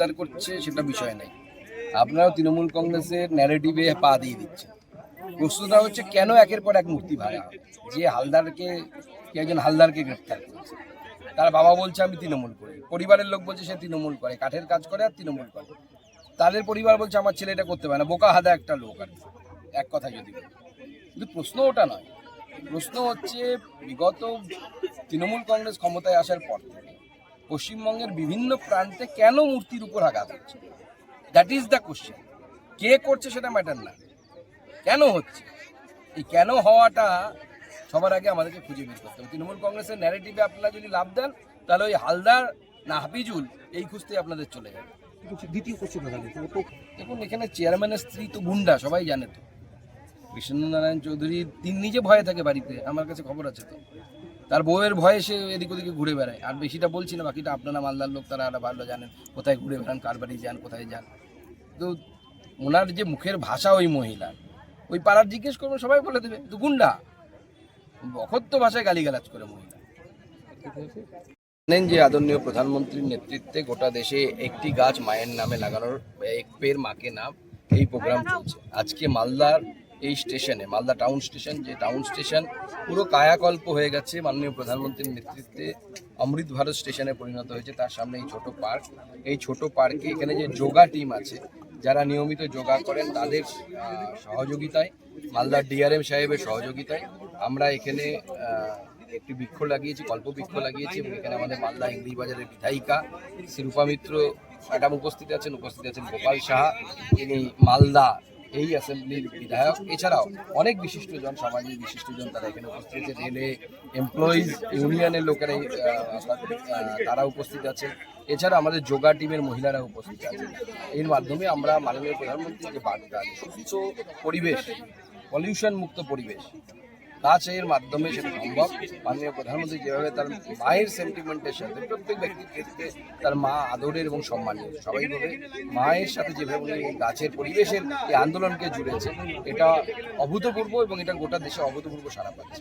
গ্রেপ্তার করছে সেটা বিষয় নেই। আপনারাও তৃণমূল কংগ্রেসের ন্যারেটিভে পা দিয়ে দিচ্ছেন। প্রশ্নটা হচ্ছে, কেন একের পর এক মূর্তি ভাড়া যে হালদারকে একজন হালদারকে গ্রেপ্তার করেছে। তার বাবা বলছে, আমি তৃণমূল করি। পরিবারের লোক বলছে, সে তৃণমূল করে। কাঠের কাজ করে আর তৃণমূল করে। তাদের পরিবার বলছে, আমার ছেলে এটা করতে পারে না। বোকা হাদা একটা লোক আর এক কথা যদি কিন্তু প্রশ্ন ওটা নয়। প্রশ্ন হচ্ছে, বিগত তৃণমূল কংগ্রেস ক্ষমতায় আসার পর থেকে পশ্চিমবঙ্গের বিভিন্ন প্রান্তে কেন মূর্তির উপর আঘাত হচ্ছে? দ্যাট ইজ দ্য কোশ্চেন কে করছে সেটা ম্যাটার না। কেন হচ্ছে? এই কেন হওয়াটা সবার আগে আমাদেরকে খুঁজে বের করতে হবে। তৃণমূল কংগ্রেসের ন্যারেটিভে আপনারা যদি লাভ দেন তাহলে ওই হালদার না হাফিজুল এই খুঁজতে আপনাদের চলে যাবে। দ্বিতীয় কোশ্চেন দেখুন এখানে চেয়ারম্যানের স্ত্রী তো গুন্ডা সবাই জানে তো। বিষ্ণুনারায়ণ চৌধুরী তিন নিজে ভয়ে থাকে বাড়িতে আমার কাছে খবর আছে তো। তার বউয়ের ভয়ে সে এদিক ওদিকে ঘুরে বেড়ায়। আর বেশিটা বলছি না, বাকিটা আপনারা মালদার লোক, তারা আরও ভালো জানেন কোথায় ঘুরে বেড়ান, কার বাড়ি যান, কোথায় যান। তো ওনার যে মুখের ভাষা ওই মহিলার ওই পাড়ার জিজ্ঞেস করবেন সবাই বলে দেবে, তো গুন্ডা? অকথ্য ভাষায় গালিগালাজ করে মহিলা। জানেন যে আদরণীয় প্রধানমন্ত্রীর নেতৃত্বে গোটা দেশে একটি গাছ মায়ের নামে লাগানোর এক পের মাকে নাম এই প্রোগ্রাম চলছে। আজকে মালদার এই স্টেশনে, মালদা টাউন স্টেশন, যে টাউন স্টেশন পুরো কায়াকল্প হয়ে গেছে মাননীয় প্রধানমন্ত্রীর নেতৃত্বে। অমৃত ভারত স্টেশনে পরিণত হয়েছে তার সামনে এই ছোট পার্ক। এই ছোট পার্কে এখানে যে যোগা টিম আছে, যারা নিয়মিত যোগা করেন তাদের সহযোগিতায়, মালদার ডিআরএম সাহেবের সহযোগিতায় আমরা এখানে একটি বৃক্ষ লাগিয়েছি, কল্প বৃক্ষ লাগিয়েছি এবং এখানে আমাদের মালদা ইংলিশ বাজারের বিধায়িকা শিরূপা মিত্র ম্যাডাম উপস্থিত আছেন উপস্থিত আছেন গোপাল সাহা। তিনি মালদা এই অ্যাসেম্বলির বিধায়ক। এছাড়াও অনেক বিশিষ্টজন সামাজিক বিশিষ্টজন তারা এখানে উপস্থিত আছে। রেলে এমপ্লয়িজ ইউনিয়নের লোকেরা তারা উপস্থিত আছে। এছাড়া আমাদের যোগা টিমের মহিলারা উপস্থিত আছে। এর মাধ্যমে আমরা মাননীয় প্রধানমন্ত্রীর যে বার্তা সুস্থ পরিবেশ পলিউশন মুক্ত পরিবেশ গাছ এর মাধ্যমে সেটা সম্ভব। মাননীয় প্রধানমন্ত্রী যেভাবে তার মায়ের সেন্টিমেন্টের সাথে প্রত্যেক ব্যক্তির ক্ষেত্রে তার মা আদরের এবং সম্মানের, সবাই বলে মায়ের সাথে যেভাবে উনি গাছের পরিবেশের এই আন্দোলনকে জুড়েছে এটা অভূতপূর্ব এবং এটা গোটা দেশে অভূতপূর্ব সারা পাচ্ছে।